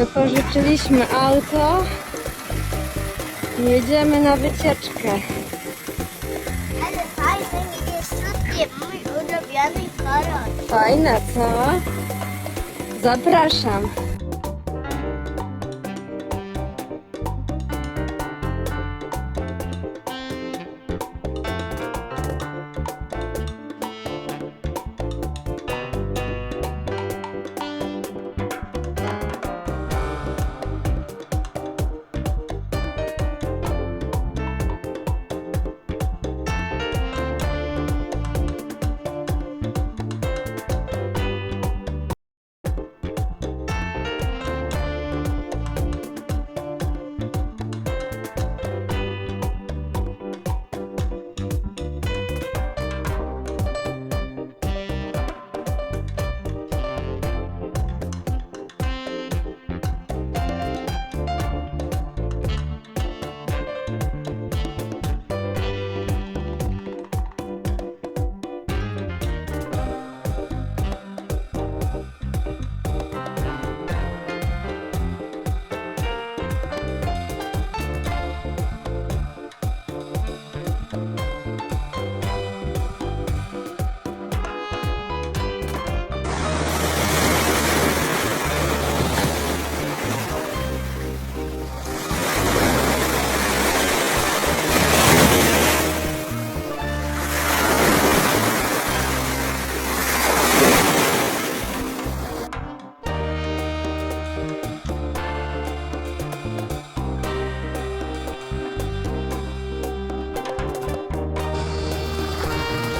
Wypożyczyliśmy auto. Jedziemy na wycieczkę. Ale fajne niebieskie, mój ulubiony kolor. Fajne, co? Zapraszam.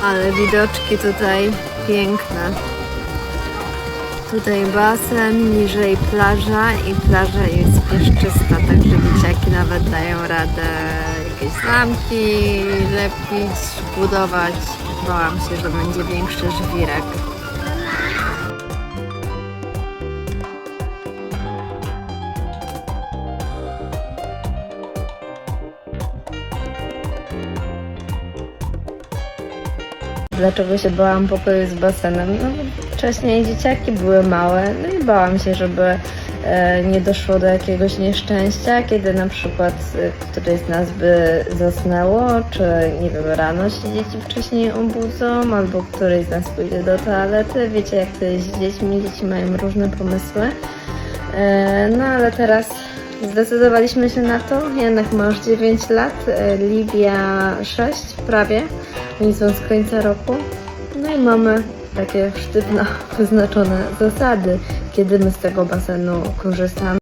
Ale widoczki tutaj piękne. Tutaj basen, niżej plaża i plaża jest pieszczysta, także dzieciaki nawet dają radę jakieś zamki lepić, budować. Bałam się, że będzie większy żwirek. Dlaczego się bałam pokoju z basenem? No, wcześniej dzieciaki były małe, no i bałam się, żeby e, nie doszło do jakiegoś nieszczęścia, kiedy na przykład e, któreś z nas by zasnęło, czy nie wiem, rano się dzieci wcześniej obudzą, albo któryś z nas pójdzie do toalety. Wiecie, jak to jest z dziećmi, dzieci mają różne pomysły. E, no ale teraz zdecydowaliśmy się na to. Jednak ma już 9 lat, e, Livia 6 prawie, oni są z końca roku. No i mamy takie sztywno wyznaczone zasady, kiedy my z tego basenu korzystamy.